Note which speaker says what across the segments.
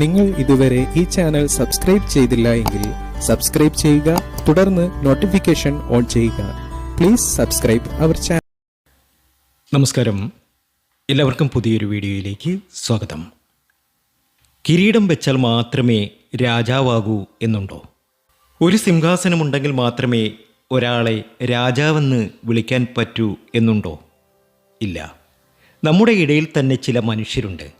Speaker 1: നിങ്ങൾ ഇതുവരെ ഈ ചാനൽ സബ്സ്ക്രൈബ് ചെയ്തില്ല എങ്കിൽ സബ്സ്ക്രൈബ് ചെയ്യുക തുടർന്ന് നോട്ടിഫിക്കേഷൻ ഓൺ ചെയ്യുക. പ്ലീസ് സബ്സ്ക്രൈബ് അവർ ചാനൽ
Speaker 2: നമസ്കാരം. എല്ലാവർക്കും പുതിയൊരു വീഡിയോയിലേക്ക് സ്വാഗതം. കിരീടം വെച്ചാൽ മാത്രമേ രാജാവാകൂ എന്നുണ്ടോ? ഒരു സിംഹാസനമുണ്ടെങ്കിൽ മാത്രമേ ഒരാളെ രാജാവെന്ന് വിളിക്കാൻ പറ്റൂ എന്നുണ്ടോ? ഇല്ല. നമ്മുടെ ഇടയിൽ തന്നെ ചില മനുഷ്യരുണ്ട്.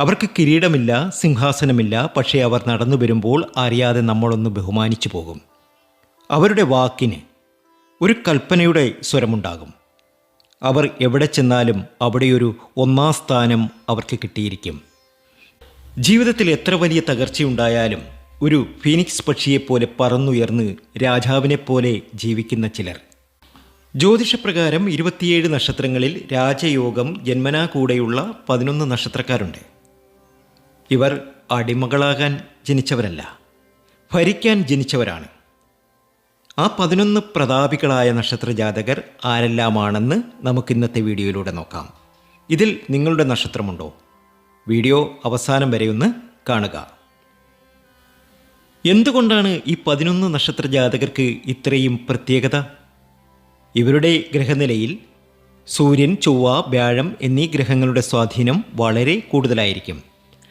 Speaker 2: അവർക്ക് കിരീടമില്ല സിംഹാസനമില്ല പക്ഷേ അവർ നടന്നു വരുമ്പോൾ അറിയാതെ നമ്മളൊന്ന് ബഹുമാനിച്ചു പോകും. അവരുടെ വാക്കിന് ഒരു കൽപ്പനയുടെ സ്വരമുണ്ടാകും. അവർ എവിടെ ചെന്നാലും അവിടെയൊരു ഒന്നാം സ്ഥാനം അവർക്ക് കിട്ടിയിരിക്കും. ജീവിതത്തിൽ എത്ര വലിയ തകർച്ചയുണ്ടായാലും ഒരു ഫീനിക്സ് പക്ഷിയെപ്പോലെ പറന്നുയർന്ന് രാജാവിനെപ്പോലെ ജീവിക്കുന്ന ചിലർ. ജ്യോതിഷപ്രകാരം ഇരുപത്തിയേഴ് നക്ഷത്രങ്ങളിൽ രാജയോഗം ജന്മനാ കൂടെയുള്ള പതിനൊന്ന് നക്ഷത്രക്കാരുണ്ട്. ഇവർ അടിമകളാകാൻ ജനിച്ചവരല്ല ഭരിക്കാൻ ജനിച്ചവരാണ്. ആ പതിനൊന്ന് പ്രതാപികളായ നക്ഷത്രജാതകർ ആരെല്ലാമാണെന്ന് നമുക്ക് ഇന്നത്തെ വീഡിയോയിലൂടെ നോക്കാം. ഇതിൽ നിങ്ങളുടെ നക്ഷത്രമുണ്ടോ? വീഡിയോ അവസാനം വരെ ഒന്ന് കാണുക. എന്തുകൊണ്ടാണ് ഈ പതിനൊന്ന് നക്ഷത്ര ജാതകർക്ക് ഇത്രയും പ്രത്യേകത? ഇവരുടെ ഗ്രഹനിലയിൽ സൂര്യൻ ചൊവ്വ വ്യാഴം എന്നീ ഗ്രഹങ്ങളുടെ സ്വാധീനം വളരെ കൂടുതലായിരിക്കും.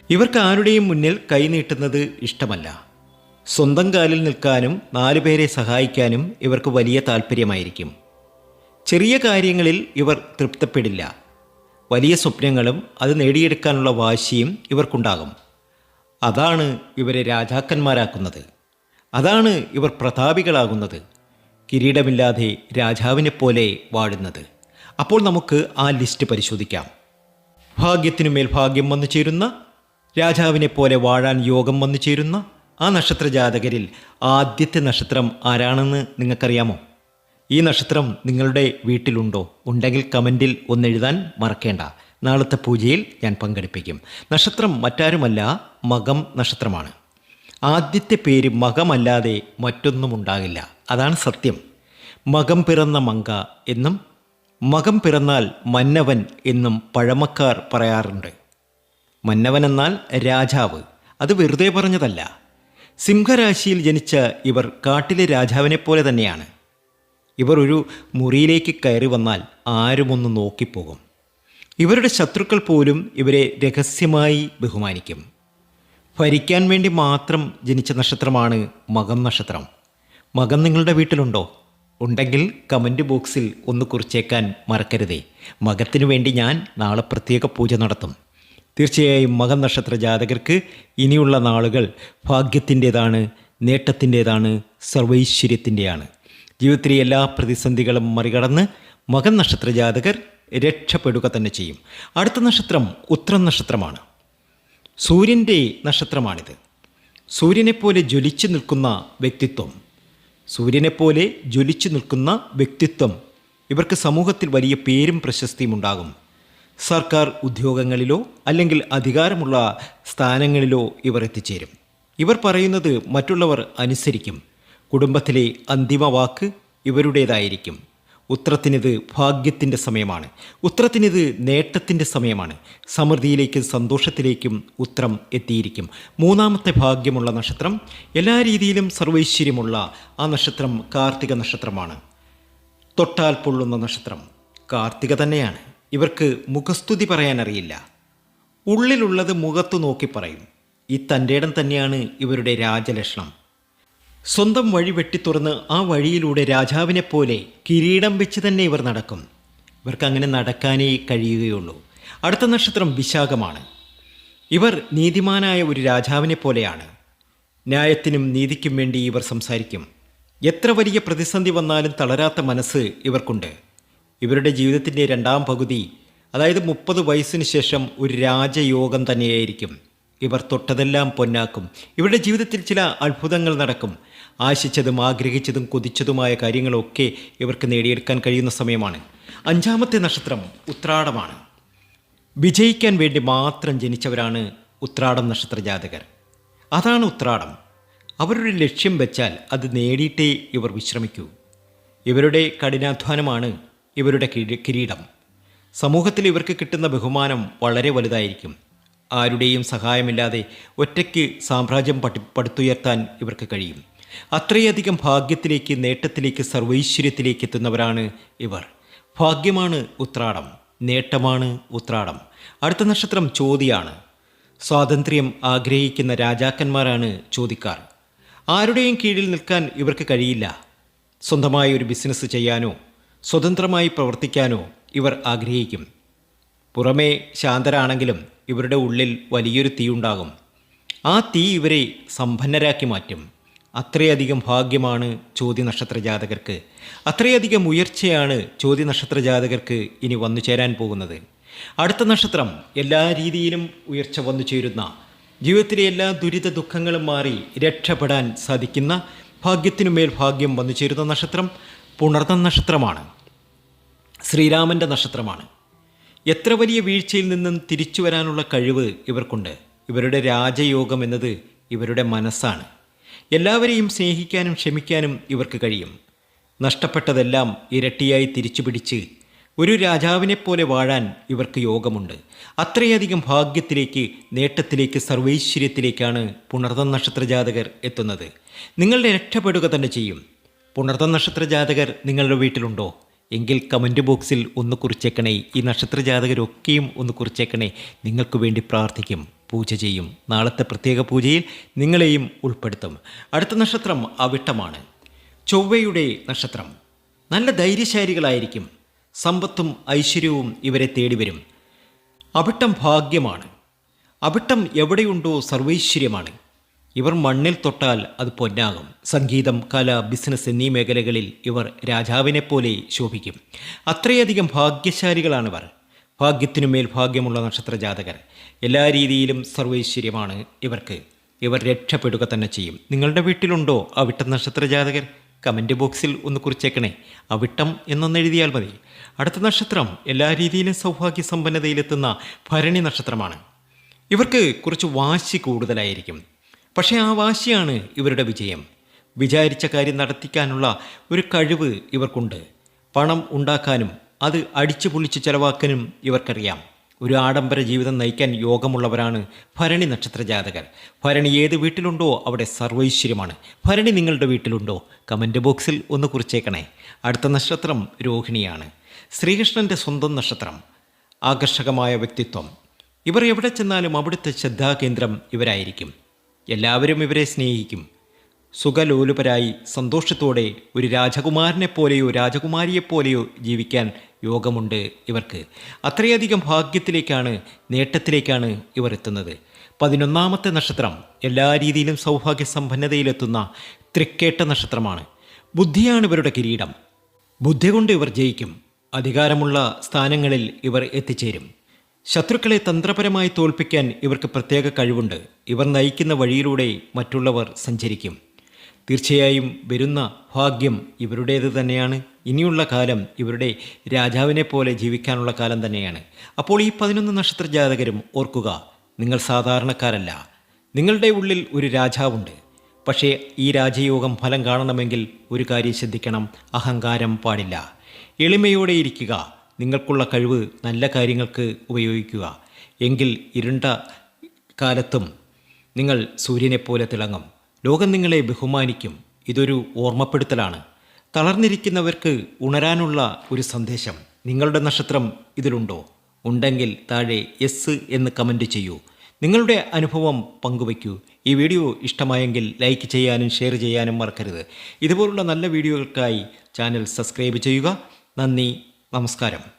Speaker 2: ഇവർക്ക് ആരുടെയും മുന്നിൽ കൈനീട്ടുന്നത് ഇഷ്ടമല്ല. സ്വന്തം കാലിൽ നിൽക്കാനും നാലുപേരെ സഹായിക്കാനും ഇവർക്ക് വലിയ താല്പര്യമായിരിക്കും ചെറിയ കാര്യങ്ങളിൽ ഇവർ തൃപ്തപ്പെടില്ല. വലിയ സ്വപ്നങ്ങളും അത് നേടിയെടുക്കാനുള്ള വാശിയും ഇവർക്കുണ്ടാകും. അതാണ് ഇവരെ രാജാക്കന്മാരാക്കുന്നത്. അതാണ് ഇവർ പ്രതാപികളാകുന്നത്. കിരീടമില്ലാതെ രാജാവിനെ പോലെ വാഴുന്നത്. അപ്പോൾ നമുക്ക് ആ ലിസ്റ്റ് പരിശോധിക്കാം. ഭാഗ്യത്തിനു മേൽ ഭാഗ്യം വന്നു ചേരുന്ന രാജാവിനെ പോലെ വാഴാൻ യോഗം വന്നു ചേരുന്ന ആ നക്ഷത്ര ജാതകരിൽ ആദ്യത്തെ നക്ഷത്രം ആരാണെന്ന് നിങ്ങൾക്കറിയാമോ? ഈ നക്ഷത്രം നിങ്ങളുടെ വീട്ടിലുണ്ടോ? ഉണ്ടെങ്കിൽ കമന്റിൽ ഒന്നെഴുതാൻ മറക്കേണ്ട. നാളത്തെ പൂജയിൽ ഞാൻ പങ്കെടുപ്പിക്കും. നക്ഷത്രം മറ്റാരുമല്ല മകം നക്ഷത്രമാണ്. ആദ്യത്തെ പേര് മകമല്ലാതെ മറ്റൊന്നും ഉണ്ടാകില്ല. അതാണ് സത്യം. മകം പിറന്ന മങ്ക എന്നും മകം പിറന്നാൽ മന്നവൻ എന്നും പഴമക്കാർ പറയാറുണ്ട്. മന്നവൻ എന്നാൽ രാജാവ്. അത് വെറുതെ പറഞ്ഞതല്ല. സിംഹരാശിയിൽ ജനിച്ച ഇവർ കാട്ടിലെ രാജാവിനെ പോലെ തന്നെയാണ്. ഇവർ ഒരു മുറിയിലേക്ക് കയറി വന്നാൽ ആരുമൊന്ന് നോക്കിപ്പോകും. ഇവരുടെ ശത്രുക്കൾ പോലും ഇവരെ രഹസ്യമായി ബഹുമാനിക്കും. ഭരിക്കാൻ വേണ്ടി മാത്രം ജനിച്ച നക്ഷത്രമാണ് മകം നക്ഷത്രം. മകം നിങ്ങളുടെ വീട്ടിലുണ്ടോ? ഉണ്ടെങ്കിൽ കമന്റ് ബോക്സിൽ ഒന്ന് കുറിച്ചേക്കാൻ മറക്കരുതേ. മകത്തിനു വേണ്ടി ഞാൻ നാളെ പ്രത്യേക പൂജ നടത്തും. തീർച്ചയായും മകം നക്ഷത്ര ജാതകർക്ക് ഇനിയുള്ള നാളുകൾ ഭാഗ്യത്തിന്റേതാണ് നേട്ടത്തിന്റെതാണ് സർവൈശ്വര്യത്തിന്റെയാണ്. ജീവിതത്തിലെ എല്ലാ പ്രതിസന്ധികളും മറികടന്ന് മകൻ നക്ഷത്ര ജാതകർ രക്ഷപ്പെടുക തന്നെ ചെയ്യും. അടുത്ത നക്ഷത്രം ഉത്രം നക്ഷത്രമാണ്. സൂര്യന്റെ നക്ഷത്രമാണിത്. സൂര്യനെപ്പോലെ ജ്വലിച്ചു നിൽക്കുന്ന വ്യക്തിത്വം. സൂര്യനെപ്പോലെ ജ്വലിച്ചു നിൽക്കുന്ന വ്യക്തിത്വം. ഇവർക്ക് സമൂഹത്തിൽ വലിയ പേരും പ്രശസ്തിയും ഉണ്ടാകും. സർക്കാർ ഉദ്യോഗങ്ങളിലോ അല്ലെങ്കിൽ അധികാരമുള്ള സ്ഥാനങ്ങളിലോ ഇവർ എത്തിച്ചേരും. ഇവർ പറയുന്നത് മറ്റുള്ളവർ അനുസരിക്കും. കുടുംബത്തിലെ അന്തിമ വാക്ക് ഇവരുടേതായിരിക്കും. ഉത്രത്തിനിത് ഭാഗ്യത്തിന്റെ സമയമാണ്. ഉത്രത്തിനിത് നേട്ടത്തിന്റെ സമയമാണ്. സമൃദ്ധിയിലേക്കും സന്തോഷത്തിലേക്കും ഉത്രം എത്തിയിരിക്കും. മൂന്നാമത്തെ ഭാഗ്യമുള്ള നക്ഷത്രം എല്ലാ രീതിയിലും സർവൈശ്വര്യമുള്ള ആ നക്ഷത്രം കാർത്തിക നക്ഷത്രമാണ്. തൊട്ടാൽ പൊള്ളുന്ന നക്ഷത്രം കാർത്തിക തന്നെയാണ്. ഇവർക്ക് മുഖസ്തുതി പറയാൻ അറിയില്ല. ഉള്ളിലുള്ളത് മുഖത്തു നോക്കി പറയും. ഈ തന്റെ ഇടം തന്നെയാണ് ഇവരുടെ രാജലക്ഷണം. സ്വന്തം വഴി വെട്ടിത്തുറന്ന് ആ വഴിയിലൂടെ രാജാവിനെ പോലെ കിരീടം വെച്ച് തന്നെ ഇവർ നടക്കും. ഇവർക്ക് അങ്ങനെ നടക്കാനേ കഴിയുകയുള്ളൂ. അടുത്ത നക്ഷത്രം വിശാഖമാണ്. ഇവർ നീതിമാനായ ഒരു രാജാവിനെ പോലെയാണ് ന്യായത്തിനും നീതിക്കും വേണ്ടി ഇവർ സംസാരിക്കും. എത്ര വലിയ പ്രതിസന്ധി വന്നാലും തളരാത്ത മനസ്സ് ഇവർക്കുണ്ട്. ഇവരുടെ ജീവിതത്തിന്റെ രണ്ടാം പകുതി അതായത് മുപ്പത് വയസ്സിന് ശേഷം ഒരു രാജയോഗം തന്നെയായിരിക്കും. ഇവർ തൊട്ടതെല്ലാം പൊന്നാക്കും. ഇവരുടെ ജീവിതത്തിൽ ചില അത്ഭുതങ്ങൾ നടക്കും. ആശിച്ചതും ആഗ്രഹിച്ചതും കൊതിച്ചതുമായ കാര്യങ്ങളൊക്കെ ഇവർക്ക് നേടിയെടുക്കാൻ കഴിയുന്ന സമയമാണ്. അഞ്ചാമത്തെ നക്ഷത്രം ഉത്രാടമാണ്. വിജയിക്കാൻ വേണ്ടി മാത്രം ജനിച്ചവരാണ് ഉത്രാടം നക്ഷത്ര ജാതകർ. അതാണ് ഉത്രാടം. അവരൊരു ലക്ഷ്യം വെച്ചാൽ അത് നേടിയിട്ടേ ഇവർ വിശ്രമിക്കൂ. ഇവരുടെ കഠിനാധ്വാനമാണ് ഇവരുടെ കിരീടം. സമൂഹത്തിൽ ഇവർക്ക് കിട്ടുന്ന ബഹുമാനം വളരെ വലുതായിരിക്കും. ആരുടെയും സഹായമില്ലാതെ ഒറ്റയ്ക്ക് സാമ്രാജ്യം പടുത്തുയർത്താൻ ഇവർക്ക് കഴിയും. അത്രയധികം ഭാഗ്യത്തിലേക്ക് നേട്ടത്തിലേക്ക് സർവൈശ്വര്യത്തിലേക്ക് എത്തുന്നവരാണ് ഇവർ. ഭാഗ്യമാണ് ഉത്രാടം നേട്ടമാണ് ഉത്രാടം. അടുത്ത നക്ഷത്രം ചോതിയാണ്. സ്വാതന്ത്ര്യം ആഗ്രഹിക്കുന്ന രാജാക്കന്മാരാണ് ചോദിക്കാർ ആരുടെയും കീഴിൽ നിൽക്കാൻ ഇവർക്ക് കഴിയില്ല. സ്വന്തമായി ഒരു ബിസിനസ് ചെയ്യാനോ സ്വതന്ത്രമായി പ്രവർത്തിക്കാനോ ഇവർ ആഗ്രഹിക്കും. പുറമേ ശാന്തരാണെങ്കിലും ഇവരുടെ ഉള്ളിൽ വലിയൊരു തീയുണ്ടാകും. ആ തീ ഇവരെ സമ്പന്നരാക്കി മാറ്റും. അത്രയധികം ഭാഗ്യമാണ് ചോദ്യ നക്ഷത്ര ജാതകർക്ക്. അത്രയധികം ഉയർച്ചയാണ് ചോദ്യ നക്ഷത്ര ജാതകർക്ക് ഇനി വന്നു ചേരാൻ പോകുന്നത്. അടുത്ത നക്ഷത്രം എല്ലാ രീതിയിലും ഉയർച്ച വന്നു ചേരുന്ന ജീവിതത്തിലെ എല്ലാ ദുരിത ദുഃഖങ്ങളും മാറി രക്ഷപ്പെടാൻ സാധിക്കുന്ന ഭാഗ്യത്തിനുമേൽ ഭാഗ്യം വന്നു ചേരുന്ന നക്ഷത്രം പുണർന്ന നക്ഷത്രമാണ്. ശ്രീരാമന്റെ നക്ഷത്രമാണ്. എത്ര വലിയ വീഴ്ചയിൽ നിന്നും തിരിച്ചു വരാനുള്ള കഴിവ് ഇവർക്കുണ്ട്. ഇവരുടെ രാജയോഗം എന്നത് ഇവരുടെ മനസ്സാണ്. എല്ലാവരെയും സ്നേഹിക്കാനും ക്ഷമിക്കാനും ഇവർക്ക് കഴിയും. നഷ്ടപ്പെട്ടതെല്ലാം ഇരട്ടിയായി തിരിച്ചു പിടിച്ച് ഒരു രാജാവിനെപ്പോലെ വാഴാൻ ഇവർക്ക് യോഗമുണ്ട്. അത്രയധികം ഭാഗ്യത്തിലേക്ക് നേട്ടത്തിലേക്ക് സർവൈശ്വര്യത്തിലേക്കാണ് പുണർന്ന നക്ഷത്ര ജാതകർ എത്തുന്നത്. നിങ്ങളുടെ രക്ഷപ്പെടുക തന്നെ ചെയ്യും. പുണർന്ന നക്ഷത്ര ജാതകർ നിങ്ങളുടെ വീട്ടിലുണ്ടോ? എങ്കിൽ കമന്റ് ബോക്സിൽ ഒന്ന് കുറിച്ചേക്കണേ. ഈ നക്ഷത്ര ജാതകരൊക്കെയും ഒന്ന് കുറിച്ചേക്കണേ. നിങ്ങൾക്ക് വേണ്ടി പ്രാർത്ഥിക്കും. പൂജ ചെയ്യും. നാളത്തെ പ്രത്യേക പൂജയിൽ നിങ്ങളെയും ഉൾപ്പെടുത്തും. അടുത്ത നക്ഷത്രം അവിട്ടമാണ്. ചൊവ്വയുടെ നക്ഷത്രം. നല്ല ധൈര്യശാലികളായിരിക്കും. സമ്പത്തും ഐശ്വര്യവും ഇവരെ തേടി വരും അവിട്ടം ഭാഗ്യമാണ്. അവിട്ടം എവിടെയുണ്ടോ സർവൈശ്വര്യമാണ്. ഇവർ മണ്ണിൽ തൊട്ടാൽ അത് പൊന്നാകും. സംഗീതം കല ബിസിനസ് എന്നീ മേഖലകളിൽ ഇവർ രാജാവിനെ പോലെ ശോഭിക്കും. അത്രയധികം ഭാഗ്യശാലികളാണിവർ. ഭാഗ്യത്തിനുമേൽ ഭാഗ്യമുള്ള നക്ഷത്ര ജാതകർ എല്ലാ രീതിയിലും സർവൈശ്വര്യമാണ് ഇവർക്ക്. ഇവർ രക്ഷപ്പെടുക തന്നെ ചെയ്യും. നിങ്ങളുടെ വീട്ടിലുണ്ടോ അവിട്ട നക്ഷത്ര ജാതകർ കമന്റ് ബോക്സിൽ ഒന്ന് കുറിച്ചേക്കണേ. അവിട്ടം എന്നൊന്ന് എഴുതിയാൽ മതി. അടുത്ത നക്ഷത്രം എല്ലാ രീതിയിലും സൗഭാഗ്യ സമ്പന്നതയിലെത്തുന്ന ഭരണി നക്ഷത്രമാണ്. ഇവർക്ക് കുറച്ച് വാശി കൂടുതലായിരിക്കും. പക്ഷേ ആ വാശിയാണ് ഇവരുടെ വിജയം. വിചാരിച്ച കാര്യം നടത്തിക്കാനുള്ള ഒരു കഴിവ് ഇവർക്കുണ്ട്. പണം ഉണ്ടാക്കാനും അത് അടിച്ചു പൊളിച്ച് ചെലവാക്കാനും ഇവർക്കറിയാം. ഒരു ആഡംബര ജീവിതം നയിക്കാൻ യോഗമുള്ളവരാണ് ഭരണി നക്ഷത്ര ജാതകർ ഭരണി ഏത് വീട്ടിലുണ്ടോ അവിടെ സർവൈശ്വര്യമാണ്. ഭരണി നിങ്ങളുടെ വീട്ടിലുണ്ടോ? കമന്റ് ബോക്സിൽ ഒന്ന് കുറിച്ചേക്കണേ. അടുത്ത നക്ഷത്രം രോഹിണിയാണ്. ശ്രീകൃഷ്ണന്റെ സ്വന്തം നക്ഷത്രം. ആകർഷകമായ വ്യക്തിത്വം. ഇവർ എവിടെ ചെന്നാലും അവിടുത്തെ ശ്രദ്ധാകേന്ദ്രം ഇവരായിരിക്കും. എല്ലാവരും ഇവരെ സ്നേഹിക്കും. സുഖലോലുപരായി സന്തോഷത്തോടെ ഒരു രാജകുമാരനെപ്പോലെയോ രാജകുമാരിയെപ്പോലെയോ ജീവിക്കാൻ യോഗമുണ്ട് ഇവർക്ക്. അത്രയധികം ഭാഗ്യത്തിലേക്കാണ് നേട്ടത്തിലേക്കാണ് ഇവർ എത്തുന്നത്. പതിനൊന്നാമത്തെ നക്ഷത്രം എല്ലാ രീതിയിലും സൗഭാഗ്യ സമ്പന്നതയിലെത്തുന്ന തൃക്കേട്ട നക്ഷത്രമാണ്. ബുദ്ധിയാണ് ഇവരുടെ കിരീടം. ബുദ്ധി കൊണ്ട് ഇവർ ജയിക്കും. അധികാരമുള്ള സ്ഥാനങ്ങളിൽ ഇവർ എത്തിച്ചേരും. ശത്രുക്കളെ തന്ത്രപരമായി തോൽപ്പിക്കാൻ ഇവർക്ക് പ്രത്യേക കഴിവുണ്ട്. ഇവർ നയിക്കുന്ന വഴിയിലൂടെ മറ്റുള്ളവർ സഞ്ചരിക്കും. തീർച്ചയായും വരുന്ന ഭാഗ്യം ഇവരുടേത് തന്നെയാണ്. ഇനിയുള്ള കാലം ഇവരുടെ രാജാവിനെ പോലെ ജീവിക്കാനുള്ള കാലം തന്നെയാണ്. അപ്പോൾ ഈ പതിനൊന്ന് നക്ഷത്ര ജാതകരും ഓർക്കുക നിങ്ങൾ സാധാരണക്കാരല്ല. നിങ്ങളുടെ ഉള്ളിൽ ഒരു രാജാവുണ്ട്. പക്ഷേ ഈ രാജയോഗം ഫലം കാണണമെങ്കിൽ ഒരു കാര്യം ശ്രദ്ധിക്കണം അഹങ്കാരം പാടില്ല. എളിമയോടെ ഇരിക്കുക നിങ്ങൾക്കുള്ള കഴിവ് നല്ല കാര്യങ്ങൾക്ക് ഉപയോഗിക്കുക. എങ്കിൽ ഇരുണ്ട കാലത്തും നിങ്ങൾ സൂര്യനെപ്പോലെ തിളങ്ങും. ലോകം നിങ്ങളെ ബഹുമാനിക്കും. ഇതൊരു ഓർമ്മപ്പെടുത്തലാണ്. തളർന്നിരിക്കുന്നവർക്ക് ഉണരാനുള്ള ഒരു സന്ദേശം. നിങ്ങളുടെ നക്ഷത്രം ഇതിലുണ്ടോ? ഉണ്ടെങ്കിൽ താഴെ എസ് എന്ന് കമന്റ് ചെയ്യൂ. നിങ്ങളുടെ അനുഭവം പങ്കുവയ്ക്കൂ. ഈ വീഡിയോ ഇഷ്ടമായെങ്കിൽ ലൈക്ക് ചെയ്യാനും ഷെയർ ചെയ്യാനും മറക്കരുത്. ഇതുപോലുള്ള നല്ല വീഡിയോകൾക്കായി ചാനൽ സബ്സ്ക്രൈബ് ചെയ്യുക. നന്ദി. നമസ്കാരം.